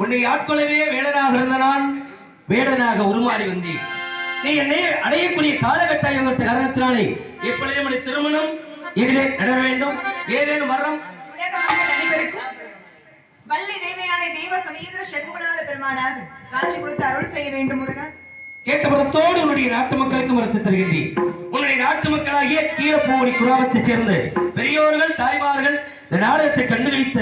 ஆட்கொள்ளவே வேடனாக இருந்த நான் வேடனாக உருமாறி வந்தேன். நீ என்னை அடையக்கூடிய காலகட்டாயம் காரணத்தினாலே எப்பொழுதும் உடைய திருமணம் எதிரே நட வேண்டும்? ஏதேனும் அனைவருக்கும் வள்ளி தேவையான தெய்வ சமீந்திர ஷண்முகநாத பெருமானார் காட்சி கொடுத்து அருள் செய்ய வேண்டும் முருகன் கேட்ட உன்னுடைய நாட்டு மக்களுக்கு மறுத்து தருகின்றேன். உன்னுடைய நாட்டு மக்களாகிய கீழப்பூடி குடாமத்தைச் சேர்ந்த பெரியோர்கள் தாய்மார்கள் இந்த நாடகத்தை கண்டுகளித்த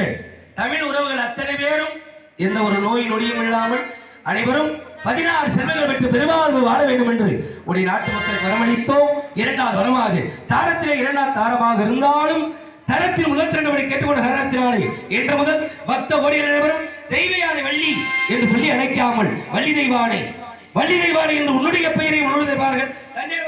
தமிழ் உறவுகள் அத்தனை பேரும் எந்த ஒரு நோய் நொடியும் இல்லாமல் அனைவரும் பதினாறு செல்வங்கள் பெற்று பெருவாழ்வு வாழ வேண்டும் என்று உடைய நாட்டு மக்களுக்கு வரமளித்தோம். இரண்டாவது வரமாக தாரத்திலே இரண்டாம் தாரமாக இருந்தாலும் தரத்தில் முதல் இரண்டு கேட்டுக்கொண்ட காரணத்தினாலே இன்று முதல் பக்த கோடிகள் அனைவரும் தெய்வயானை வள்ளி என்று சொல்லி அழைக்காமல் வள்ளி தெய்வானை வள்ளி தெய்வானை என்று உன்னுடைய பெயரை உணர்ந்தார்கள் தஞ்சை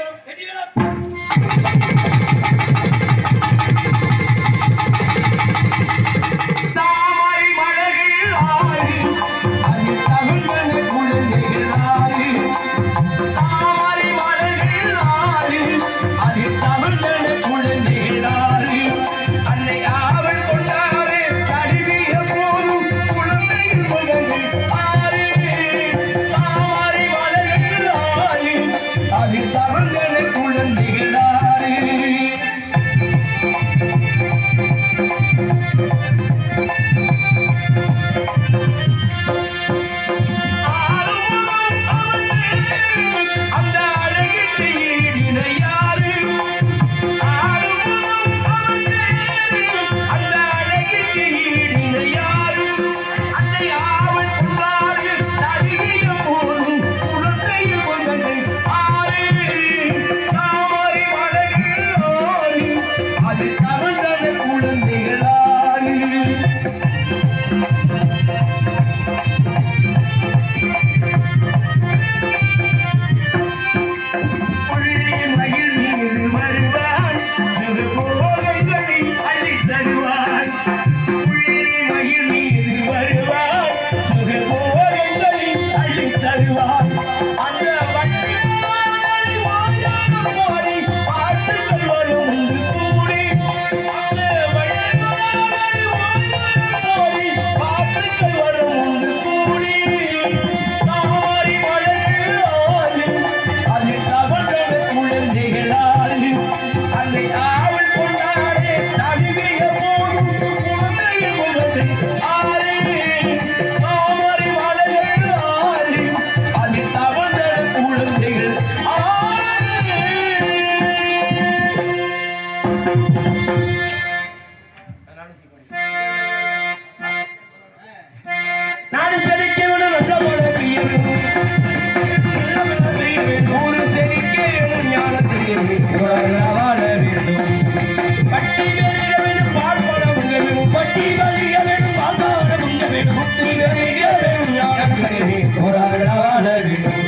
நான் செடிக்க விட நல்ல போல செடிக்க வாழ வேண்டும். பட்டி வேண்டும் உங்க வேணும். பட்டி வேண்டும் உங்க வேணும். பட்டி வேண்டும். வாழ வேண்டும்